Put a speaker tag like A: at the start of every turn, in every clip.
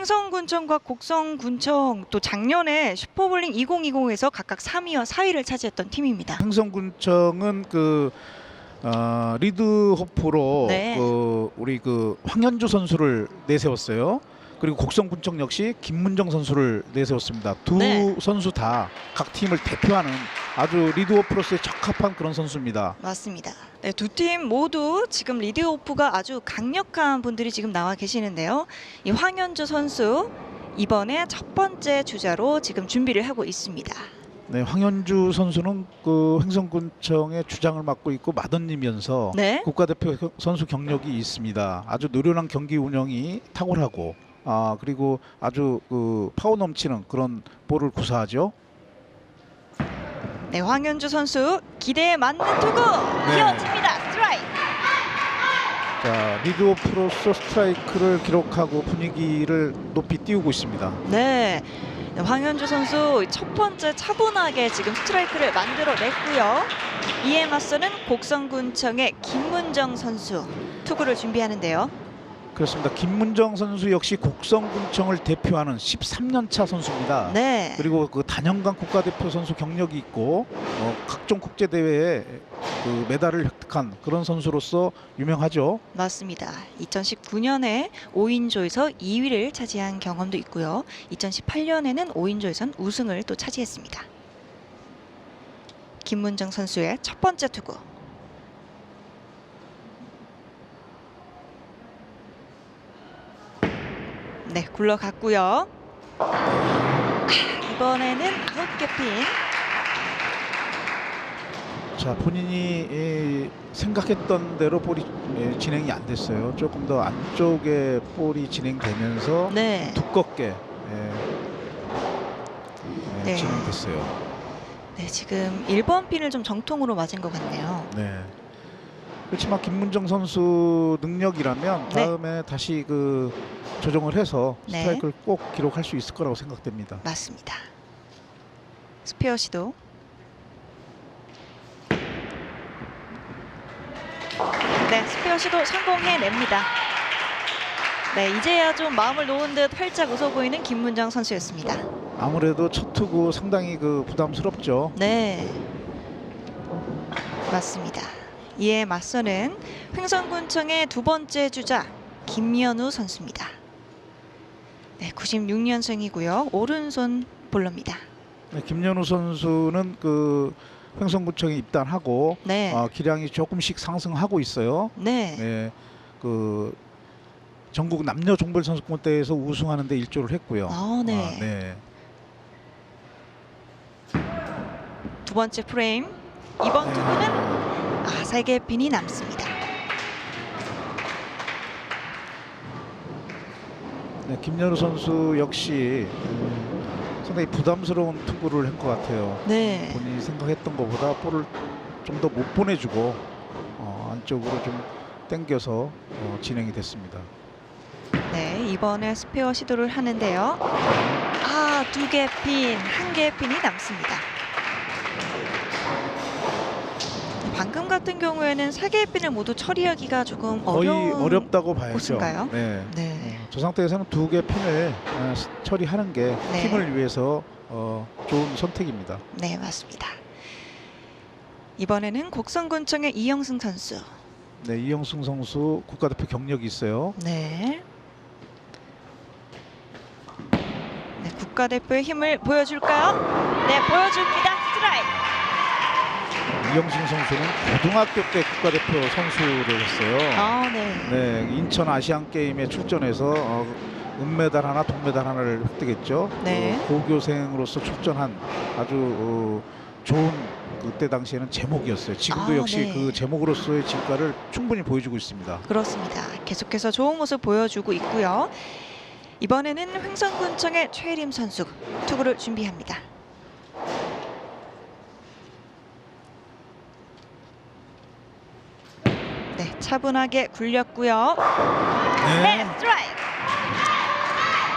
A: 횡성군청과 곡성군청 또 작년에 슈퍼볼링 2020에서 각각 3위와 4위를 차지했던 팀입니다.
B: 행성군청은 그 어, 리드호프로
A: 네.
B: 그 우리 그 황현주 선수를 내세웠어요. 그리고 곡성군청 역시 김문정 선수를 내세웠습니다. 두
A: 네.
B: 선수 다 각 팀을 대표하는 아주 리드호프로서의 적합한 그런 선수입니다.
A: 맞습니다. 네, 두 팀 모두 지금 리드오프가 아주 강력한 분들이 지금 나와 계시는데요. 이 황현주 선수 이번에 첫 번째 주자로 지금 준비를 하고 있습니다.
B: 네, 황현주 선수는 그 횡성군청의 주장을 맡고 있고 마던님이면서
A: 네.
B: 국가대표 선수 경력이 있습니다. 아주 노련한 경기 운영이 탁월하고 아 그리고 아주 그 파워 넘치는 그런 볼을 구사하죠.
A: 네, 황현주 선수 기대에 맞는 투구
B: 네.
A: 이어집니다. 스트라이크.
B: 자 리드 오프로서 스트라이크를 기록하고 분위기를 높이 띄우고 있습니다.
A: 네. 네, 황현주 선수 첫 번째 차분하게 지금 스트라이크를 만들어냈고요. 이에 맞서는 곡성군청의 김문정 선수 투구를 준비하는데요.
B: 그렇습니다. 김문정 선수 역시 곡성군청을 대표하는 13년 차 선수입니다.
A: 네.
B: 그리고 그 단연간 국가대표 선수 경력이 있고 어, 각종 국제 대회에 그 메달을 획득한 그런 선수로서 유명하죠.
A: 맞습니다. 2019년에 5인조에서 2위를 차지한 경험도 있고요. 2018년에는 5인조에선 우승을 또 차지했습니다. 김문정 선수의 첫 번째 투구. 네, 굴러갔고요. 아, 이번에는 아홉 개 핀.
B: 자 본인이 예, 생각했던 대로 볼이 예, 진행이 안 됐어요. 조금 더 안쪽에 볼이 진행되면서
A: 네.
B: 두껍게 예, 예,
A: 네.
B: 진행됐어요.
A: 네, 지금 1번 핀을 좀 정통으로 맞은 것 같네요.
B: 네. 그렇지만 김문정 선수 능력이라면
A: 네.
B: 다음에 다시 그 조정을 해서
A: 네.
B: 스트라이크를 꼭 기록할 수 있을 거라고 생각됩니다.
A: 맞습니다. 스페어 시도. 네, 스페어 시도 성공해냅니다. 네, 이제야 좀 마음을 놓은 듯 활짝 웃어 보이는 김문정 선수였습니다.
B: 아무래도 첫 투구 상당히 그 부담스럽죠.
A: 네, 맞습니다. 이에 맞서는 횡성군청의 두 번째 주자 김연우 선수입니다. 네, 96년생이고요. 오른손 볼러입니다.
B: 네, 김연우 선수는 그 횡성구청에 입단하고
A: 네,
B: 어, 기량이 조금씩 상승하고 있어요.
A: 네,
B: 네, 그 전국 남녀 종별 선수권 대회에서 우승하는데 일조를 했고요.
A: 아, 네.
B: 아, 네.
A: 두 번째 프레임. 이번 투구는 아, 세개 핀이 남습니다.
B: 네, 김연우 선수 역시 음, 상당히 부담스러운 투구를 한 것 같아요.
A: 네,
B: 본인이 생각했던 것보다 볼을 좀 더 못 보내주고 어, 안쪽으로 좀 당겨서 어, 진행이 됐습니다.
A: 네, 이번에 스페어 시도를 하는데요. 아, 두 개 핀, 한개 핀이 남습니다. 방금 같은 경우에는 세 개의 핀을 모두 처리하기가 조금
B: 거의
A: 어려운
B: 어렵다고 봐야죠.
A: 코스인가요?
B: 네.
A: 네,
B: 어, 저 상태에서는 두 개 핀을 어, 스- 처리하는 게
A: 네.
B: 팀을 위해서 어, 좋은 선택입니다.
A: 네, 맞습니다. 이번에는 곡성군청의 이영승 선수.
B: 네, 이영승 선수 국가대표 경력이 있어요.
A: 네. 네, 국가대표의 힘을 보여줄까요? 네, 보여줍니다. 스트라이크.
B: 이영승 선수는 고등학교 때 국가대표 선수를 했어요.
A: 아, 네.
B: 네, 인천 아시안 게임에 출전해서 어, 은메달 하나, 동메달 하나를 획득했죠.
A: 네.
B: 어, 고교생으로서 출전한 아주 어, 좋은 그때 당시에는 제목이었어요. 지금도
A: 아,
B: 역시
A: 네.
B: 그 제목으로서의 진가를 충분히 보여주고 있습니다.
A: 그렇습니다. 계속해서 좋은 모습 보여주고 있고요. 이번에는 횡성군청의 최림 선수 투구를 준비합니다. 네, 차분하게 굴렸고요. 네, 스트라이크.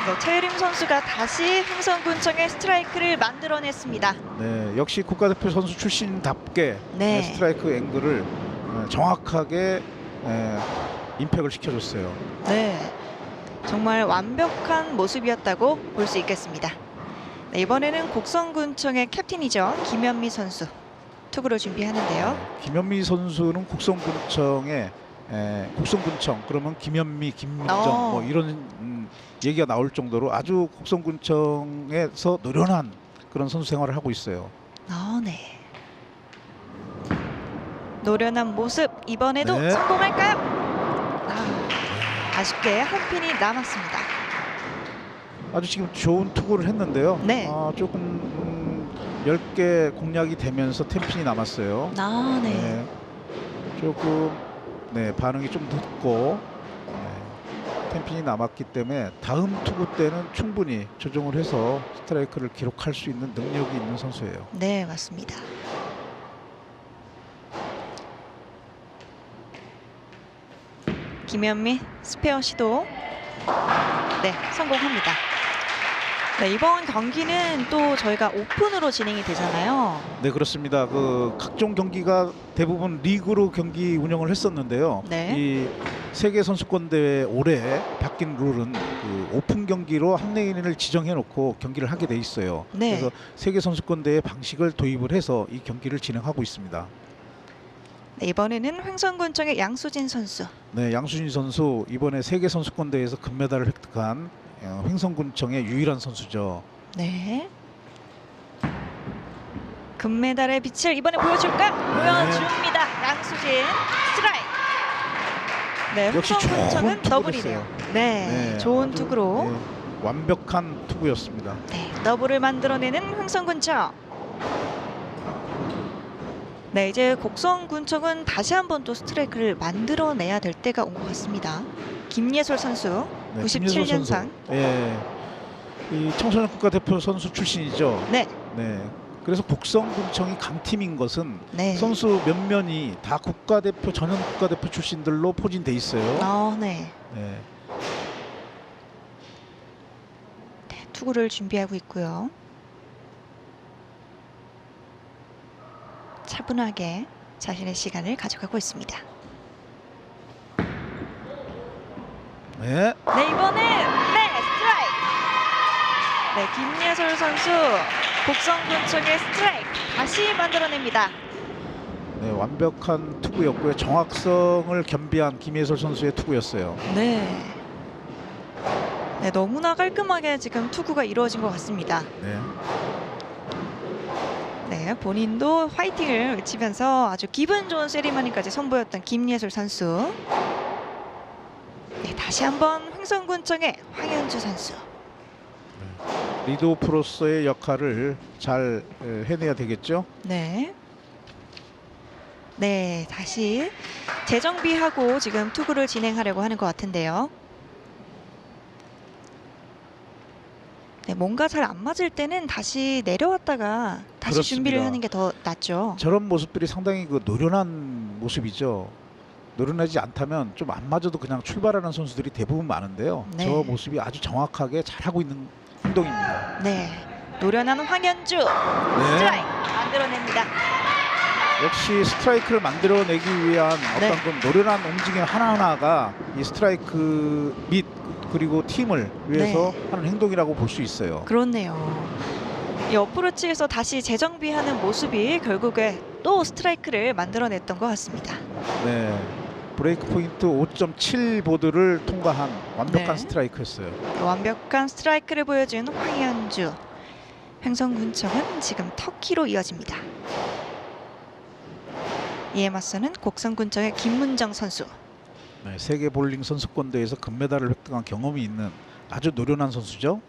A: 네, 최림 선수가 다시 횡성군청의 스트라이크를 만들어냈습니다.
B: 네, 역시 국가대표 선수 출신답게
A: 네.
B: 네, 스트라이크 앵글을 어, 정확하게 에, 임팩을 시켜줬어요.
A: 네. 정말 완벽한 모습이었다고 볼 수 있겠습니다. 네, 이번에는 곡성군청의 캡틴이죠. 김현미 선수 투구를 준비하는데요.
B: 김현미 선수는 국성군청에 에, 국성군청 그러면 김현미, 김문정
A: 어.
B: 뭐 이런 음, 얘기가 나올 정도로 아주 국성군청에서 노련한 그런 선수 생활을 하고 있어요.
A: 아, 네. 노련한 모습 이번에도
B: 네.
A: 성공할까요? 아, 아쉽게 한 핀이 남았습니다.
B: 아주 지금 좋은 투구를 했는데요.
A: 네.
B: 아, 조금 음, 10개 공략이 되면서 템핀이 남았어요.
A: 아, 네.
B: 네. 조금 네, 반응이 좀 늦고 네, 템핀이 남았기 때문에 다음 투구 때는 충분히 조정을 해서 스트라이크를 기록할 수 있는 능력이 있는 선수예요.
A: 네, 맞습니다. 김현미 스페어 시도 네 성공합니다. 네, 이번 경기는 또 저희가 오픈으로 진행이 되잖아요.
B: 네 그렇습니다. 그 각종 경기가 대부분 리그로 경기 운영을 했었는데요.
A: 네.
B: 이 세계 선수권 대회 올해 바뀐 룰은 그 오픈 경기로 한 레인을 지정해 놓고 경기를 하게 돼 있어요.
A: 네.
B: 그래서 세계 선수권 대회 방식을 도입을 해서 이 경기를 진행하고 있습니다.
A: 네, 이번에는 횡성군청의 양수진 선수.
B: 네, 양수진 선수 이번에 세계 선수권 대회에서 금메달을 획득한 어, 횡성군청의 유일한 선수죠.
A: 네. 금메달의 빛을 이번에 보여줄까? 보여줍니다. 양수진 스트라이크. 네,
B: 역시 좋은
A: 더블이네요.
B: 했어요.
A: 네, 좋은
B: 아주,
A: 투구로
B: 네, 완벽한 투구였습니다.
A: 네, 더블을 만들어내는 횡성군청. 네, 이제 곡성군청은 다시 한번 또 스트라이크를 만들어내야 될 때가 온 것 같습니다. 김예솔 선수,
B: 네,
A: 97
B: 김예솔 선수.
A: 년상.
B: 예. 이 청소년 국가대표 선수 출신이죠.
A: 네,
B: 네. 그래서 곡성군청이 강팀인 것은
A: 네.
B: 선수 몇 면이 다 국가대표 전현 국가대표 출신들로 포진돼 있어요.
A: 아, 네.
B: 네.
A: 네, 투구를 준비하고 있고요. 차분하게 자신의 시간을 가져가고 있습니다.
B: 네.
A: 네, 이번엔 네, 스트라이크. 네, 김예솔 선수 곡성군청의 스트라이크 다시 만들어냅니다.
B: 네, 완벽한 투구였고요. 정확성을 겸비한 김예솔 선수의 투구였어요.
A: 네. 네, 너무나 깔끔하게 지금 투구가 이루어진 것 같습니다.
B: 네.
A: 네, 본인도 화이팅을 외치면서 아주 기분 좋은 세리머니까지 선보였던 김예솔 선수. 네, 다시 한번 횡성군청의 황현주 선수.
B: 리드오프로서의 역할을 잘 에, 해내야 되겠죠.
A: 네. 네, 다시 재정비하고 지금 투구를 진행하려고 하는 것 같은데요. 네, 뭔가 잘 안 맞을 때는 다시 내려왔다가 다시
B: 그렇습니다.
A: 준비를 하는 게 더 낫죠.
B: 저런 모습들이 상당히 그 노련한 모습이죠. 노련하지 않다면 좀 안 맞아도 그냥 출발하는 선수들이 대부분 많은데요.
A: 네.
B: 저 모습이 아주 정확하게 잘하고 있는 행동입니다.
A: 네, 노련한 황현주
B: 네.
A: 스트라이크 만들어냅니다.
B: 역시 스트라이크를 만들어내기 위한
A: 네.
B: 어떤 그 노련한 움직임 하나하나가 이 스트라이크 및 그리고 팀을 위해서
A: 네.
B: 하는 행동이라고 볼 수 있어요.
A: 그렇네요. 이 어프로치에서 다시 재정비하는 모습이 결국에 또 스트라이크를 만들어냈던 것 같습니다.
B: 네. 브레이크 포인트 5.7 보드를 통과한 완벽한
A: 네.
B: 스트라이크였어요.
A: 완벽한 스트라이크를 보여준 황현주. 횡성 군청은 지금 터키로 이어집니다. 이에 맞서는 곡성 군청의 김문정 선수.
B: 네, 세계 볼링 선수권 대회에서 금메달을 획득한 경험이 있는 아주 노련한 선수죠.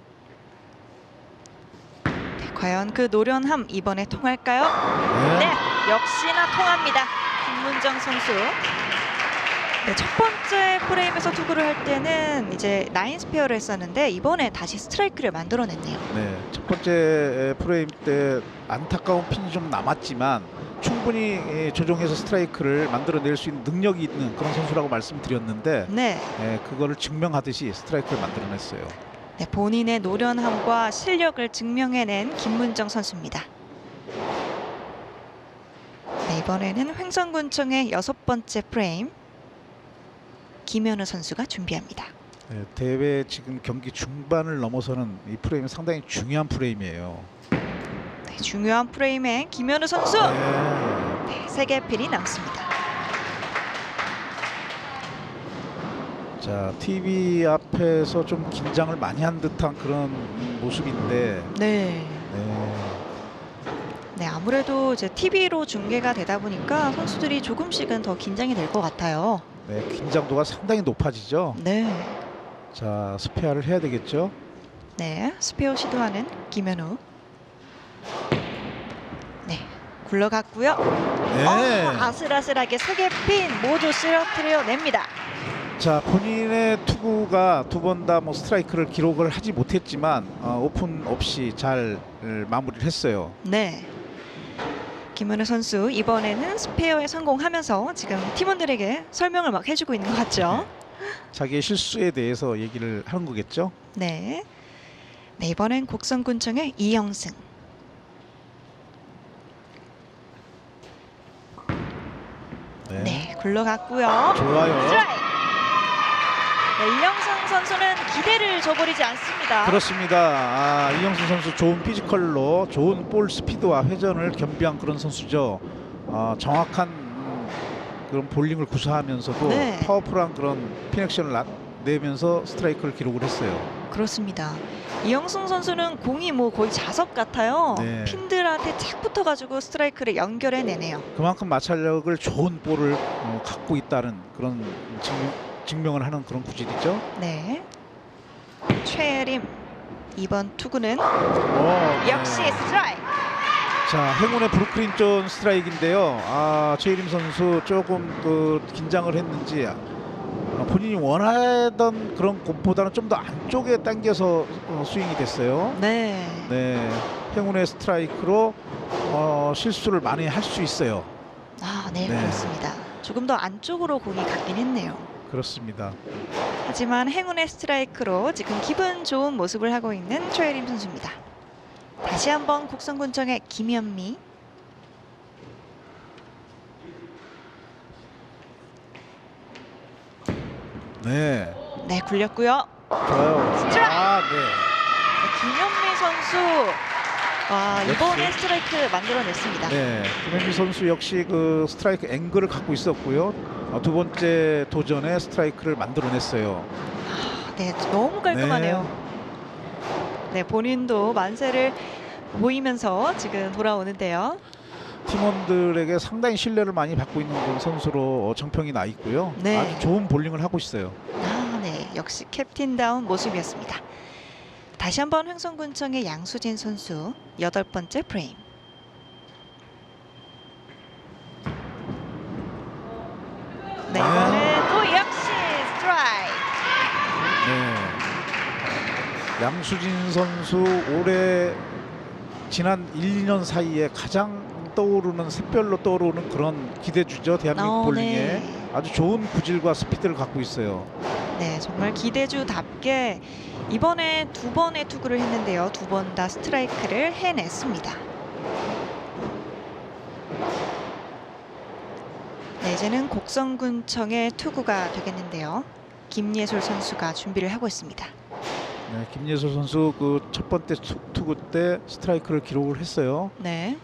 A: 네, 과연 그 노련함 이번에 통할까요?
B: 네.
A: 네, 역시나 통합니다. 김문정 선수. 네, 첫 번째 프레임에서 투구를 할 때는 이제 나인 스페어를 했었는데 이번에 다시 스트라이크를 만들어냈네요.
B: 네, 첫 번째 프레임 때 안타까운 핀이 좀 남았지만 충분히 예, 조정해서 스트라이크를 만들어낼 수 있는 능력이 있는 그런 선수라고 말씀드렸는데
A: 네,
B: 예, 그거를 증명하듯이 스트라이크를 만들어냈어요.
A: 네, 본인의 노련함과 실력을 증명해낸 김문정 선수입니다. 네, 이번에는 횡성군청의 여섯 번째 프레임 김현우 선수가 준비합니다.
B: 네, 대회 지금 경기 중반을 넘어서는 이 프레임이 상당히 중요한 프레임이에요.
A: 네, 중요한 프레임에 김현우 선수
B: 네.
A: 네, 세개 필이 남습니다.
B: 자, TV 앞에서 좀 긴장을 많이 한 듯한 그런 모습인데
A: 네.
B: 네.
A: 네, 아무래도 이제 TV로 중계가 되다 보니까 선수들이 조금씩은 더 긴장이 될 것 같아요.
B: 네, 긴장도가 상당히 높아지죠.
A: 네.
B: 자, 스페어를 해야 되겠죠.
A: 네, 스페어 시도하는 김현우. 네, 굴러갔고요.
B: 네.
A: 어, 아슬아슬하게 세개핀 모두 쓰러뜨려 냅니다.
B: 자, 본인의 투구가 두 번 다 뭐 스트라이크를 기록을 하지 못했지만 어, 오픈 없이 잘 어, 마무리를 했어요.
A: 네. 김은우 선수 이번에는 스페어에 성공하면서 지금 팀원들에게 설명을 막 해주고 있는 것 같죠?
B: 자기의 실수에 대해서 얘기를 하는 거겠죠.
A: 네. 네 이번엔 곡성군청의 이영승.
B: 네.
A: 네, 굴러갔고요.
B: 좋아요.
A: 스트라이크. 네, 이영승 선수는 기대를 저버리지 않습니다.
B: 그렇습니다. 아, 이영수 선수 좋은 피지컬로 좋은 볼 스피드와 회전을 겸비한 그런 선수죠. 아, 정확한 음, 그런 볼링을 구사하면서도
A: 네.
B: 파워풀한 그런 피넥션을 나- 내면서 스트라이크를 기록을 했어요.
A: 그렇습니다. 이영승 선수는 공이 뭐 거의 자석 같아요.
B: 네.
A: 핀들한테 착 붙어가지고 스트라이크를 연결해내네요.
B: 그만큼 마찰력을 좋은 볼을 어, 갖고 있다는 그런 증명, 증명을 하는 그런 구질이죠.
A: 네. 최예림 이번 투구는
B: 어, 네.
A: 역시 스트라이크.
B: 자 행운의 브루클린 존 스트라이크인데요. 아 최일임 선수 조금 그 긴장을 했는지 아, 본인이 원하던 그런 곳보다는 좀 더 안쪽에 당겨서 어, 스윙이 됐어요.
A: 네.
B: 네 행운의 스트라이크로 어, 실수를 많이 할 수 있어요.
A: 아, 네,
B: 네.
A: 그렇습니다. 조금 더 안쪽으로 공이 갔긴 했네요.
B: 그렇습니다.
A: 하지만 행운의 스트라이크로 지금 기분 좋은 모습을 하고 있는 최예림 선수입니다. 다시 한번 곡성군청의 김현미.
B: 네
A: 네, 굴렸고요.
B: 좋아요.
A: 스트라이크!
B: 아 네.
A: 네, 김현미 선수. 와, 이번에. 스트라이크 만들어냈습니다.
B: 네, 김현미 선수 역시 그 스트라이크 앵글을 갖고 있었고요. 어, 두 번째 도전에 스트라이크를 만들어냈어요.
A: 네, 너무 깔끔하네요. 네, 본인도 만세를 보이면서 지금 돌아오는데요.
B: 팀원들에게 상당히 신뢰를 많이 받고 있는 선수로 어, 정평이 나 있고요.
A: 네.
B: 아주 좋은 볼링을 하고 있어요.
A: 아, 네, 역시 캡틴다운 모습이었습니다. 다시 한번 횡성군청의 양수진 선수 여덟 번째 프레임. 네, 이번에 또 역시 스트라이크.
B: 네. 양수진 선수 올해 지난 1, 2년 사이에 가장 떠오르는 샛별로 떠오르는 그런 기대주죠. 대한민국
A: 어,
B: 볼링에
A: 네.
B: 아주 좋은 구질과 스피드를 갖고 있어요.
A: 네, 정말 기대주답게 이번에 두 번의 투구를 했는데요. 두 번 다 스트라이크를 해냈습니다. 네, 이제는 곡성군청의 투구가 되겠는데요. 김예솔 선수가 준비를 하고 있습니다.
B: 네, 김예솔 선수 그 첫 번째 투- 투구 때 스트라이크를 기록을 했어요.
A: 네,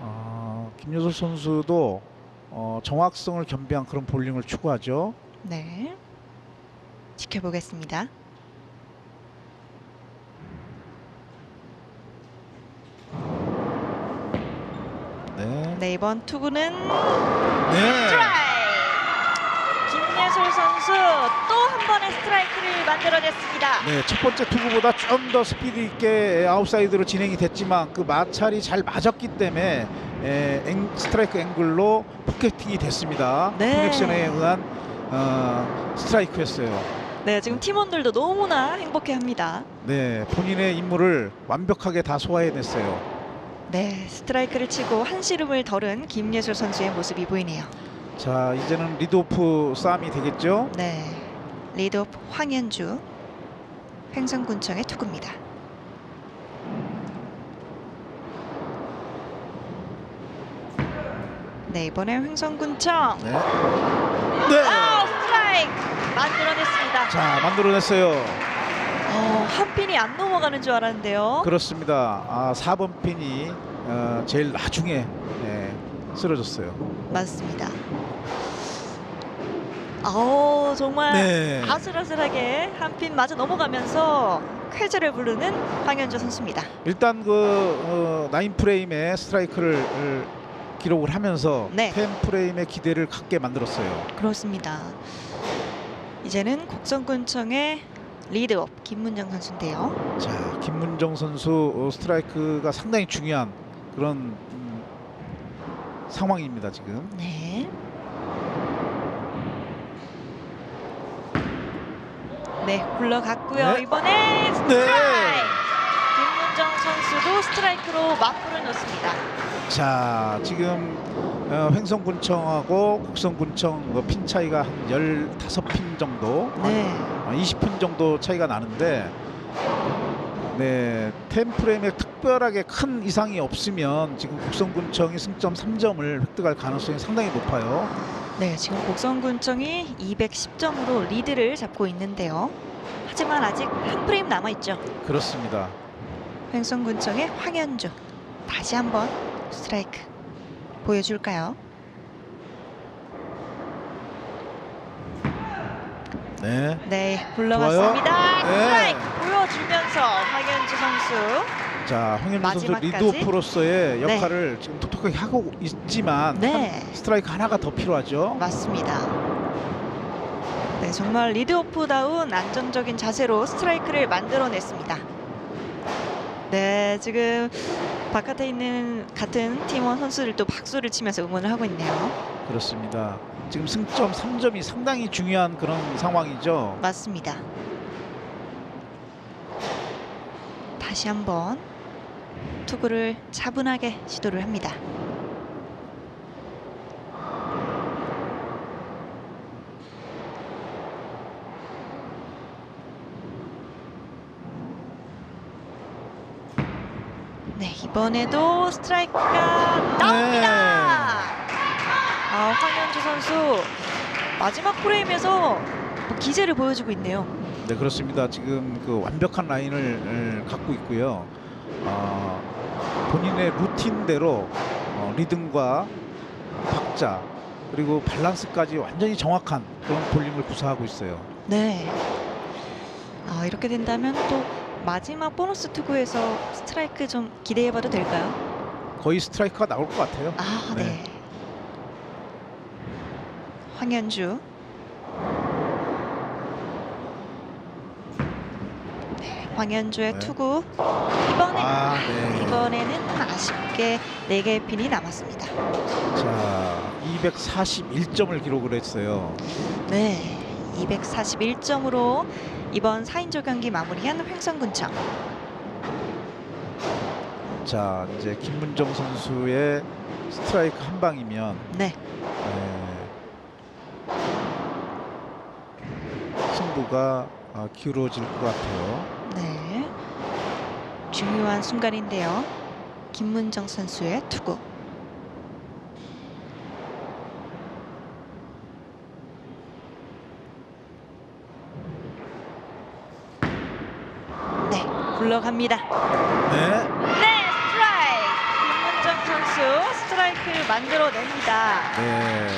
B: 아, 김예솔 선수도 어, 정확성을 겸비한 그런 볼링을 추구하죠.
A: 네, 지켜보겠습니다.
B: 네.
A: 네, 이번 투구는
B: 네.
A: 스트라이크! 김예솔 선수 또 한 번의 스트라이크를 만들어냈습니다.
B: 네, 첫 번째 투구보다 좀 더 스피드 있게 아웃사이드로 진행이 됐지만 그 마찰이 잘 맞았기 때문에 에, 앵- 스트라이크 앵글로 포켓팅이 됐습니다.
A: 네.
B: 커넥션에 의한 어, 스트라이크였어요.
A: 네, 지금 팀원들도 너무나 행복해합니다.
B: 네, 본인의 임무를 완벽하게 다 소화해냈어요.
A: 네, 스트라이크를 치고 한시름을 덜은 김예솔 선수의 모습이 보이네요.
B: 자, 이제는 리드오프 싸움이 되겠죠?
A: 네, 리드오프 황현주 횡성군청의 투구입니다. 네, 이번에 횡성군청
B: 네. 네.
A: 아, 스트라이크! 스트라이크 만들어냈습니다.
B: 자 만들어냈어요.
A: 어, 한 핀이 안 넘어가는 줄 알았는데요.
B: 그렇습니다. 아 4번 핀이 어, 제일 나중에 예, 쓰러졌어요.
A: 맞습니다. 어 정말
B: 네.
A: 아슬아슬하게 한 핀 맞아 넘어가면서 쾌재를 부르는 황현주 선수입니다.
B: 일단 그 어, 9 프레임의 스트라이크를 어, 기록을 하면서
A: 네.
B: 10 프레임의 기대를 갖게 만들었어요.
A: 그렇습니다. 이제는 곡성군청의 리드업 김문정 선수인데요.
B: 자 김문정 선수 어, 스트라이크가 상당히 중요한 그런 음, 상황입니다 지금.
A: 네. 네, 굴러갔고요.
B: 네.
A: 이번에 스트라이크! 김문정 선수도 스트라이크로 맞불을 놓습니다.
B: 자 지금 어, 횡성군청하고 곡성군청 뭐핀 차이가 한 15핀 정도
A: 네.
B: 어, 20핀 정도 차이가 나는데 네, 템프레임에 특별하게 큰 이상이 없으면 지금 곡성군청이 승점 3점을 획득할 가능성이 상당히 높아요.
A: 네, 지금 곡성군청이 210점으로 리드를 잡고 있는데요. 하지만 아직 한 프레임 남아 있죠.
B: 그렇습니다.
A: 횡성군청의 황현주 다시 한번 스트라이크 보여줄까요?
B: 네.
A: 네.
B: 좋아요. 네.
A: 스트라이크 보여주면서 황현주 선수.
B: 자, 황현주 선수
A: 마지막까지.
B: 리드오프로서의 역할을 지금 톡톡하게 하고 있지만
A: 네.
B: 한 스트라이크 하나가 더 필요하죠.
A: 맞습니다. 네, 정말 리드오프다운 안정적인 자세로 스트라이크를 만들어냈습니다. 네, 지금 바깥에 있는 같은 팀원 선수들도 박수를 치면서 응원을 하고 있네요.
B: 그렇습니다. 지금 승점 3점이 상당히 중요한 그런 상황이죠.
A: 맞습니다. 다시 한번 투구를 차분하게 시도를 합니다. 네, 이번에도 스트라이크가 나옵니다. 아, 황현주 선수 마지막 프레임에서 뭐 기세를 보여주고 있네요.
B: 네, 그렇습니다. 지금 그 완벽한 라인을 에, 갖고 있고요. 어, 본인의 루틴대로 어, 리듬과 박자 그리고 밸런스까지 완전히 정확한 그런 볼링을 구사하고 있어요.
A: 네. 아, 이렇게 된다면 또 마지막 보너스 투구에서 스트라이크 좀 기대해봐도 될까요?
B: 거의 스트라이크가 나올 것 같아요.
A: 아, 네.
B: 네.
A: 황현주. 네, 황현주의
B: 네.
A: 투구. 이번에
B: 아, 네.
A: 이번에는 아쉽게 4개의 핀이 남았습니다.
B: 자, 241점을 기록을 했어요.
A: 네. 241점으로 이번 4인조 경기 마무리한 횡성군청.
B: 자, 이제 김문정 선수의 스트라이크 한 방이면
A: 네.
B: 네, 승부가 아, 기울어질 것 같아요.
A: 네. 중요한 순간인데요. 김문정 선수의 투구. 네, 굴러갑니다.
B: 네.
A: 네, 스트라이크. 김문정 선수 스트라이크를 만들어냅니다.
B: 네.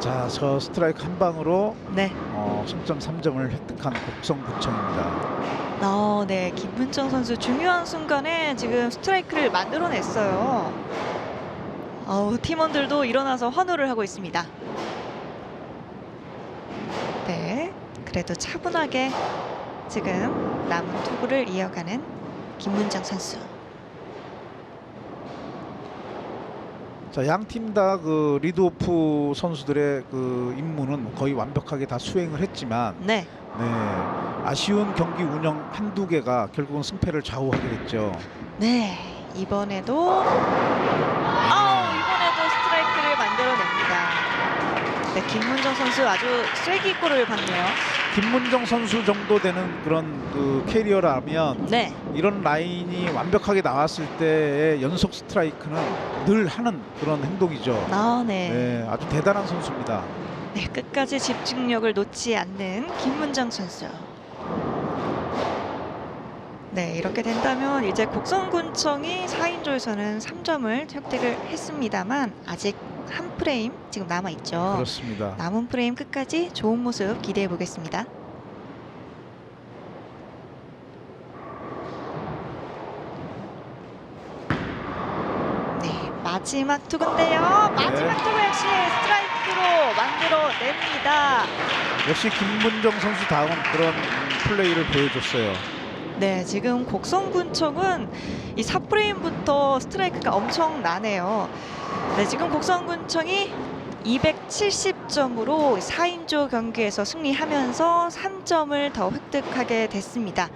B: 자, 저 스트라이크 한 방으로
A: 네.
B: 어, 승점 3점을 획득한 곡성구청입니다.
A: 어, 네, 김문정 선수 중요한 순간에 지금 스트라이크를 만들어냈어요. 어우, 팀원들도 일어나서 환호를 하고 있습니다. 네, 그래도 차분하게 지금 남은 투구를 이어가는 김문정 선수.
B: 자, 양 팀 다 그 리드오프 선수들의 그 임무는 거의 완벽하게 다 수행을 했지만
A: 네,
B: 네. 아쉬운 경기 운영 한두 개가 결국은 승패를 좌우하게 됐죠.
A: 네, 이번에도 아, 이번에도 스트라이크를 만들어냅니다. 네, 김문정 선수 아주 쐐기 골을 봤네요.
B: 김문정 선수 정도 되는 그런 그 캐리어라면
A: 네,
B: 이런 라인이 완벽하게 나왔을 때의 연속 스트라이크는 늘 하는 그런 행동이죠.
A: 아, 네.
B: 네, 아주 대단한 선수입니다.
A: 네, 끝까지 집중력을 놓지 않는 김문정 선수. 네, 이렇게 된다면 이제 곡성군청이 4인조에서는 3점을 획득을 했습니다만 아직 한 프레임 지금 남아 있죠.
B: 그렇습니다.
A: 남은 프레임 끝까지 좋은 모습 기대해 보겠습니다. 네, 마지막 투구인데요. 마지막
B: 네.
A: 투구 역시 스트라이크로 만들어 냅니다.
B: 역시 김문정 선수 다운 그런 플레이를 보여줬어요.
A: 네, 지금 곡성군청은 이 4프레임부터 스트라이크가 엄청 나네요. 네, 지금 곡성군청이 270점으로 4인조 경기에서 승리하면서 3점을 더 획득하게 됐습니다.